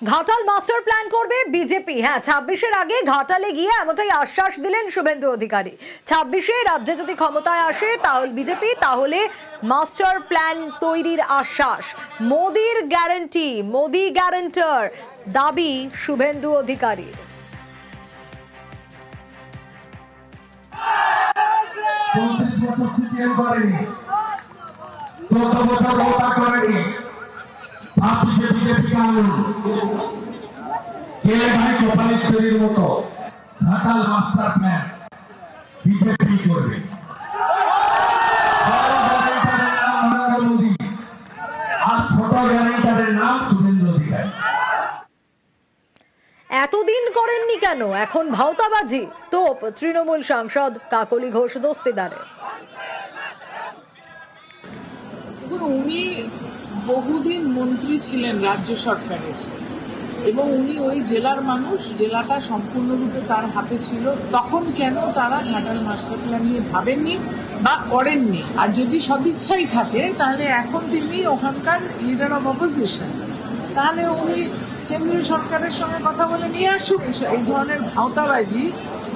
Ghatal master plan করবে BJP. হ্যাঁ ছাব্বিশের আগে ঘাটালে গিয়ে এমনটাই আশ্বাস দিলেন শুভেন্দু অধিকারী। ছাব্বিশে রাজ্যে যদি ক্ষমতায় আসে তাহলে বিজেপি, তাহলে মাস্টার প্ল্যান তৈরির আশ্বাস। মোদির গ্যারেন্টি মোদি গ্যারেন্টার দাবি শুভেন্দু অধিকারী ছাব্বিশে বিজেপি আনুন কে ভাই গোপালেশ্বরীর মতো ঘাটাল মাস্টার প্ল্যান বিজেপি করবে বড় গ্যারেন্টারের নাম নরেন্দ্র মোদী আর ছোট গ্যারেন্টারের নাম শুভেন্দু অধিকারী। এতদিন করেননি কেন? এখন ভাওতাবাজি। তোপ তৃণমূল সাংসদ কাকলি ঘোষ দস্তিদারে। উনি বহুদিন মন্ত্রী ছিলেন রাজ্য সরকারের। এবং উনি ওই জেলার মানুষ, জেলাটা সম্পূর্ণরূপে তার হাতে ছিল। তখন কেন তারা ঘাটাল মাস্টার প্ল্যান নিয়ে ভাবেননি বা করেননি? আর যদি সদিচ্ছাই থাকে, তাহলে এখন তিনি ওখানকার লিডার অফ অপোজিশন তাহলে উনি কেন্দ্রীয় সরকারের সঙ্গে কথা বলে নিয়ে আসুক। এই- ধরনের ভাওতাবাজি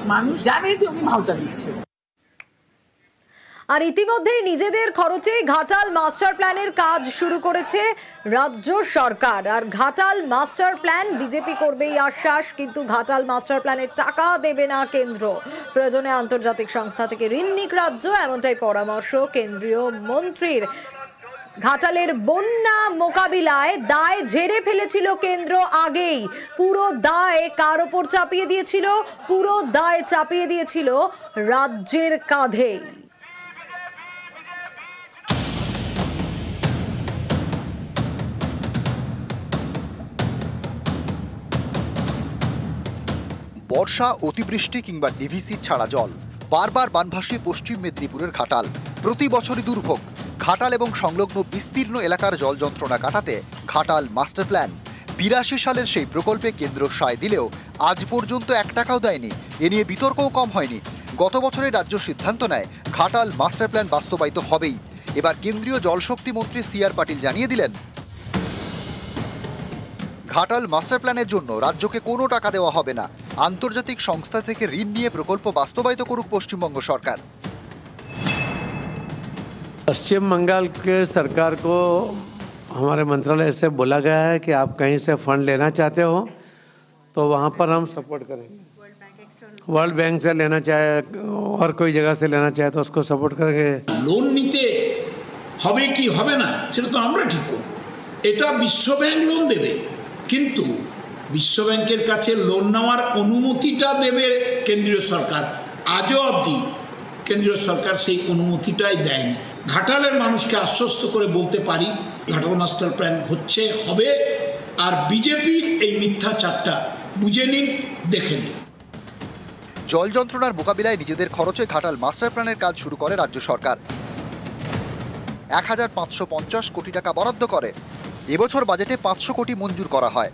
মানুষ জানে যে উনি ভাওতা দিচ্ছেন। আর ইতিমধ্যেই নিজেদের খরচে ঘাটাল মাস্টার প্ল্যানের কাজ শুরু করেছে রাজ্য সরকার। আর ঘাটাল মাস্টার প্ল্যান বিজেপি করবেই আশ্বাস, কিন্তু ঘাটাল মাস্টার প্ল্যানের টাকা দেবে না কেন্দ্র। প্রয়োজনে আন্তর্জাতিক সংস্থা থেকে ঋণ নিক রাজ্য, এমনটাই পরামর্শ কেন্দ্রীয় মন্ত্রীর। ঘাটালের বন্যা মোকাবিলায় দায় ঝেড়ে ফেলেছিল কেন্দ্র আগেই। পুরো দায় কার ওপর চাপিয়ে দিয়েছিল? পুরো দায় চাপিয়ে দিয়েছিল রাজ্যের কাঁধেই। বর্ষা, অতিবৃষ্টি কিংবা ডিভিসি ছাড়া জল। বারবার বানভাসী পশ্চিম মেদিনীপুরের ঘাটাল। প্রতি বছরই দুর্ভোগ। ঘাটাল এবং সংলগ্ন বিস্তীর্ণ এলাকার জল যন্ত্রণা কাটাতে ঘাটাল মাস্টার প্ল্যান। বিরাশি সালের সেই প্রকল্পে কেন্দ্র সায় দিলেও আজ পর্যন্ত এক টাকাও দেয়নি। এ নিয়ে বিতর্কও কম হয়নি। গত বছরে রাজ্য সিদ্ধান্ত নেয়, ঘাটাল মাস্টার প্ল্যান বাস্তবায়িত হবেই। এবার কেন্দ্রীয় জলশক্তি মন্ত্রী সি আর পাটিল জানিয়ে দিলেন, ঘাটাল মাস্টার প্ল্যানের জন্য রাজ্যকে কোনো টাকা দেওয়া হবে না। আন্তর্জাতিক সংস্থা থেকে ঋণ নিয়ে প্রকল্প বাস্তবায়িত করুক পশ্চিমবঙ্গ সরকার पश्चिम बंगाल के सरकार को हमारे मंत्रालय से बोला गया है कि आप कहीं से फंड लेना चाहते हो तो वहाँ पर हम सपोर्ट करेंगे वर्ल्ड बैंक से लेना चाहे और कोई जगह से लेना चाहे तो उसको सपोर्ट करेंगे লোন নিতে হবে কি হবে না সেটা তো আমরা ঠিক করব এটা বিশ্বব্যাংক লোন দেবে কিন্তু বিশ্বব্যাংকের কাছে লোন নেওয়ার অনুমতিটা দেবে কেন্দ্রীয় সরকার। আজও অবধি কেন্দ্রীয় সরকার সেই অনুমতিটাই দেয়নি। ঘাটালের মানুষকে আশ্বস্ত করে বলতে পারি, ঘাটাল মাস্টার প্ল্যান হচ্ছে, হবে, আর বিজেপির এই মিথ্যাচারটা বুঝে নিন, দেখে নিন। জল যন্ত্রণার মোকাবিলায় নিজেদের খরচে ঘাটাল মাস্টার প্ল্যানের কাজ শুরু করে রাজ্য সরকার। এক হাজার পাঁচশো পঞ্চাশ কোটি টাকা বরাদ্দ করে। এবছর বাজেটে পাঁচশো কোটি মঞ্জুর করা হয়।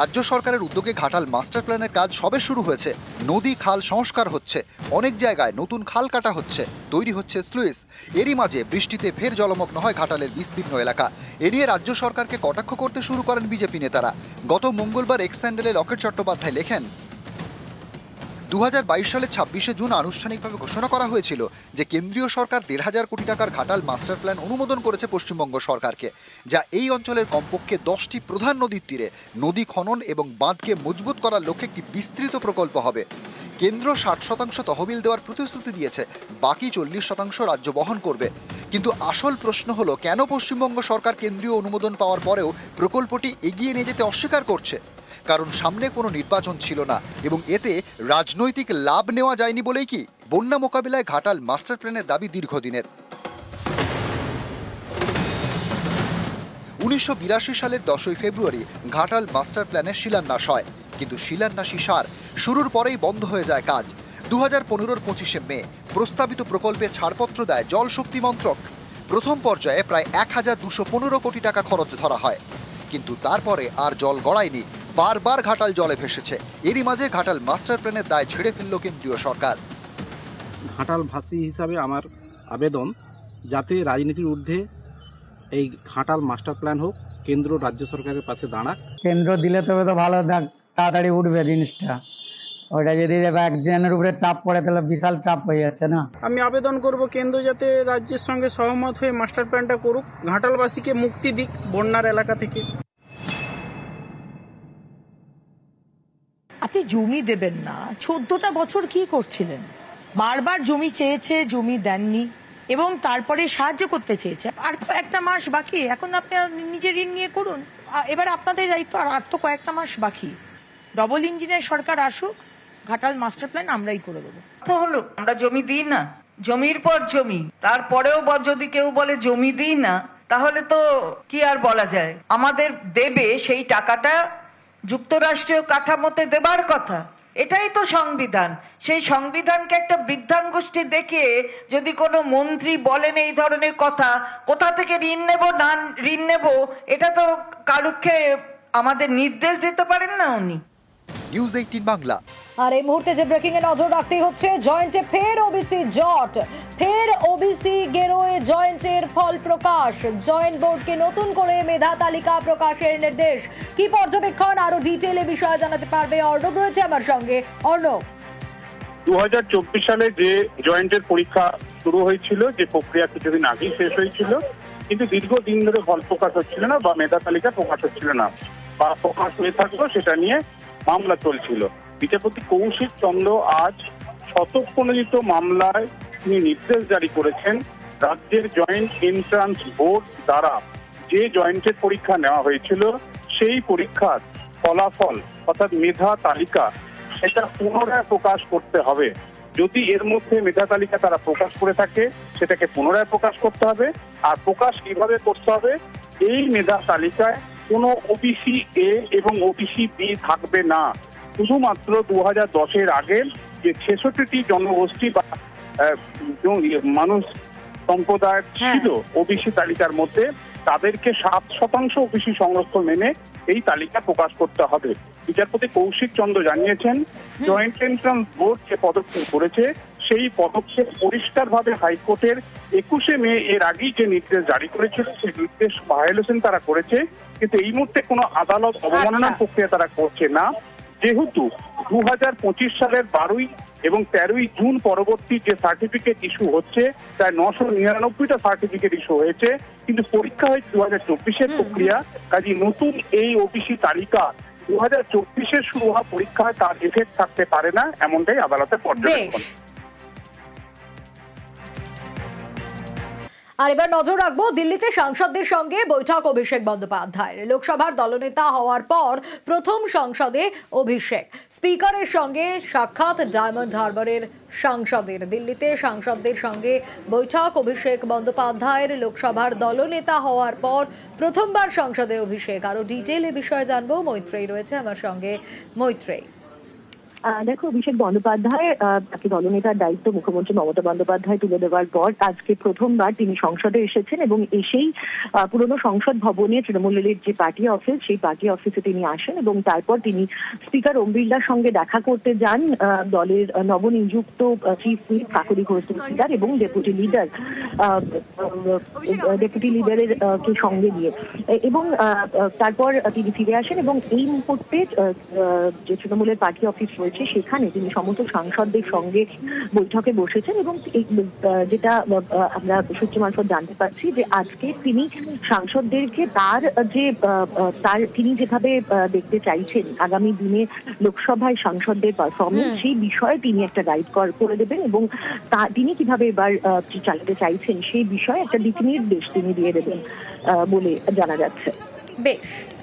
রাজ্য সরকারের উদ্যোগে ঘাটাল মাস্টার প্ল্যানের কাজ সবে শুরু হয়েছে। নদী খাল সংস্কার হচ্ছে। অনেক জায়গায় নতুন খাল কাটা হচ্ছে। তৈরি হচ্ছে স্লুইস। এরই মাঝে বৃষ্টিতে ফের জলমগ্ন হয় ঘাটালের বিস্তীর্ণ এলাকা। এ নিয়ে রাজ্য সরকারকে কটাক্ষ করতে শুরু করেন বিজেপি নেতারা। গত মঙ্গলবার এক্স স্যান্ডেলে লকেট চট্টোপাধ্যায় লেখেন দু সালের ছাব্বিশে জুন আনুষ্ঠানিকভাবে ঘোষণা করা হয়েছিল যে কেন্দ্রীয় সরকার দেড় হাজার কোটি টাকার ঘাটাল মাস্টার প্ল্যান অনুমোদন করেছে পশ্চিমবঙ্গ সরকারকে, যা এই অঞ্চলের কমপক্ষে দশটি প্রধান নদীর তীরে, নদী খনন এবং বাঁধকে মজবুত করার লক্ষ্যে একটি বিস্তৃত প্রকল্প হবে। কেন্দ্র ষাট শতাংশ তহবিল দেওয়ার প্রতিশ্রুতি দিয়েছে, বাকি চল্লিশ শতাংশ রাজ্য বহন করবে। কিন্তু আসল প্রশ্ন হলো, কেন পশ্চিমবঙ্গ সরকার কেন্দ্রীয় অনুমোদন পাওয়ার পরেও প্রকল্পটি এগিয়ে নিয়ে যেতে অস্বীকার করছে? কারণ সামনে কোনো নির্বাচন ছিল না এবং এতে রাজনৈতিক লাভ নেওয়া যায়নি বলেই কি বন্যা মোকাবিলায় ঘাটাল মাস্টার প্ল্যানের দাবি দীর্ঘদিনের। উনিশশো বিরাশি সালের দশই ফেব্রুয়ারি ঘাটাল মাস্টার প্ল্যানের শিলান্যাস হয়। কিন্তু শিলান্যাসী সার শুরুর পরেই বন্ধ হয়ে যায় কাজ। দু হাজার পনেরোর পঁচিশে মে প্রস্তাবিত প্রকল্পে ছাড়পত্র দেয় জল শক্তি মন্ত্রক। প্রথম পর্যায়ে প্রায় এক হাজার দুশো পনেরো কোটি টাকা খরচ ধরা হয়। কিন্তু তারপরে আর জল গড়ায়নি। বারবার ঘাটাল জলে ভেসেছে। এরই মাঝে ঘাটাল মাস্টার প্ল্যানের দায় ছেড়ে ফেলল কেন্দ্রীয় সরকার। ঘাটাল ভাষী হিসাবে আমার আবেদন যাতে রাজনীতির ঊর্ধ্বে এই ঘাটাল মাস্টার প্ল্যান হোক কেন্দ্র রাজ্য সরকারের পাশে দাঁড়াক। কেন্দ্র দিলে তবে তো ভালো দেখ- তাড়াতাড়ি উঠবে জিনিসটা। ওটা যদি একজনের উপরে চাপ পড়ে তাহলে বিশাল চাপ হয়ে যাচ্ছে না? আমি আবেদন করব কেন্দ্র যাতে রাজ্যের সঙ্গে সহমত হয়ে মাস্টার প্ল্যানটা করুক ঘাটালবাসীকে মুক্তি দিক বন্যার এলাকা থেকে। জমি দেবেন না। চোদ্দটা বছর কি করছিলেন? বারবার জমি চেয়েছে, জমি দেননি, এবং তারপরে সাহায্য করতে চেয়েছে। আর কয়েকটা মাস বাকি, এখন আপনি নিজের ঋণ নিয়ে করুন। এবার আপনাদের দায়িত্ব, আর আর তো কয়েকটা মাস বাকি। ডবল ইঞ্জিনের সরকার আসুক, ঘাটাল মাস্টার প্ল্যান আমরাই করে দেবো। তো হলো, আমরা জমি দিই না, জমির পর জমি, তারপরেও যদি কেউ বলে জমি দিই না, তাহলে তো কি আর বলা যায়? আমাদের দেবে সেই টাকাটা যুক্তরাষ্ট্রীয় কাঠামোতে দেবার কথা। এটাই তো সংবিধান। সেই সংবিধানকে একটা বৃদ্ধাঙ্গুষ্ঠী দেখিয়ে যদি কোনো মন্ত্রী বলেন এই ধরনের কথা, কোথা থেকে ঋণ নেব, না ঋণ নেব, এটা তো কারুক্ষে আমাদের নির্দেশ দিতে পারেন না উনি। News eighteen Bangla. আর এই মুহূর্তে যে ব্রেকিং এ নজর রাখতেই হচ্ছে জয়েন্টে ফের ওবিসি জট। ফের ওবিসি গেরোয়ে জয়েন্টের ফল প্রকাশ। জয়েন্ট বোর্ডকে নতুন করে মেধা তালিকা প্রকাশের নির্দেশ। কি পর্যবেক্ষণ? আরও ডিটেলে বিষয়ে জানাতে পারবে অর্ণব রয়েছে আমার সঙ্গে। অর্ণব। দু হাজার চব্বিশ সালে যে জয়েন্টের পরীক্ষা শুরু হয়েছিল, যে প্রক্রিয়া কিছুদিন আগেই শেষ হয়েছিল, কিন্তু দীর্ঘদিন ধরে ফল প্রকাশ হচ্ছিল না বা মেধা তালিকা প্রকাশ হচ্ছিল না। বা প্রকাশ হয়ে থাকল সেটা নিয়ে মামলা চলছিল। বিচারপতি কৌশিক চন্দ্র আজ শতপ্রণোদিত মামলায় তিনি নির্দেশ জারি করেছেন রাজ্যের জয়েন্ট এন্ট্রান্স বোর্ড দ্বারা যে জয়েন্টের পরীক্ষা নেওয়া হয়েছিল, সেই পরীক্ষার ফলাফল অর্থাৎ মেধা তালিকা সেটা পুনরায় প্রকাশ করতে হবে। যদি এর মধ্যে মেধা তালিকা তারা প্রকাশ করে থাকে, সেটাকে পুনরায় প্রকাশ করতে হবে। আর প্রকাশ কীভাবে করতে হবে, এই মেধা তালিকায় কোনো ওবিসি এ এবং ওবিসি বি থাকবে না। শুধুমাত্র দু হাজার দশের আগে যে ছেষট্টিটি জনগোষ্ঠী বা মানুষ সম্প্রদায় ছিল ওবিসি তালিকার মধ্যে তাদেরকে সাত শতাংশ ওবিসি সংরক্ষণ মেনে এই তালিকা প্রকাশ করতে হবে। বিচারপতি কৌশিক চন্দ্র জানিয়েছেন জয়েন্ট এন্ট্রান্স বোর্ড যে পদক্ষেপ করেছে সেই পদক্ষেপ পরিষ্কারভাবে হাইকোর্টের একুশে মে এর আগেই যে নির্দেশ জারি করেছিল সেই নির্দেশ ভায়োলেশন তারা করেছে। কিন্তু এই মুহূর্তে কোনো আদালত অবমাননার আচ্ছা। প্রক্রিয়া তারা করছে না। যেহেতু দু হাজার পঁচিশ সালের বারোই এবং তেরোই জুন পরবর্তী যে সার্টিফিকেট ইস্যু হচ্ছে প্রায় নশো নিরানব্বইটা সার্টিফিকেট ইস্যু হয়েছে। কিন্তু পরীক্ষা হয়েছে দু হাজার চব্বিশের প্রক্রিয়া কাজে নতুন এই ওবিসি তালিকা দু হাজার চব্বিশের শুরু হওয়া পরীক্ষায় তার এফেক্ট থাকতে পারে না এমনটাই আদালতের পর্যবেক্ষণ। আর এবার নজর রাখব দিল্লিতে সাংসদদের সঙ্গে বৈঠক অভিষেক বন্দ্যোপাধ্যায়ের। লোকসভার দলনেতা হওয়ার পর প্রথম সংসদে অভিষেক। স্পিকারের সঙ্গে সাক্ষাৎ ডায়মন্ড হারবারের সাংসদের। দিল্লিতে সাংসদদের সঙ্গে বৈঠক অভিষেক বন্দ্যোপাধ্যায়ের। লোকসভার দলনেতা হওয়ার পর প্রথমবার সংসদে অভিষেক। আরও ডিটেল এ বিষয়ে জানব। মৈত্রেয়ী রয়েছে আমার সঙ্গে। মৈত্রেয়ী। দেখো, অভিষেক বন্দ্যোপাধ্যায় তাকে দলনেতার দায়িত্ব মুখ্যমন্ত্রী মমতা বন্দ্যোপাধ্যায় তুলে দেওয়ার পর আজকে প্রথমবার তিনি সংসদে এসেছেন এবং এসেই পুরনো সংসদ ভবনে তৃণমূলের যে পার্টি অফিস, সেই পার্টি অফিসে তিনি আসেন এবং তারপর তিনি স্পিকার ওম বিড়লার সঙ্গে দেখা করতে যান দলের নবনিযুক্ত চিফ হুইপ কাকলি ঘোষ দস্তিদার এবং ডেপুটি লিডার ডেপুটি লিডারের কে সঙ্গে নিয়ে। এবং তারপর তিনি ফিরে আসেন এবং এই মুহূর্তে যে তৃণমূলের পার্টি অফিস রয়েছে সেখানে তিনি সমস্ত সাংসদদের সঙ্গে বৈঠকে বসেছেন এবং যেটা আমরা সূত্র মারফত জানতে পারছি যে আজকে তিনি সাংসদদেরকে তার যে তার তিনি যেভাবে দেখতে চাইছেন আগামী দিনে লোকসভায় সাংসদদের পারফরমেন্স সেই বিষয়ে তিনি একটা গাইড করে দেবেন এবং তা- তিনি কীভাবে এবার চালাতে চাইছেন সেই বিষয়ে একটা দিক নির্দেশ তিনি দিয়ে দেবেন আহ, বলে জানা যাচ্ছে। বেশ।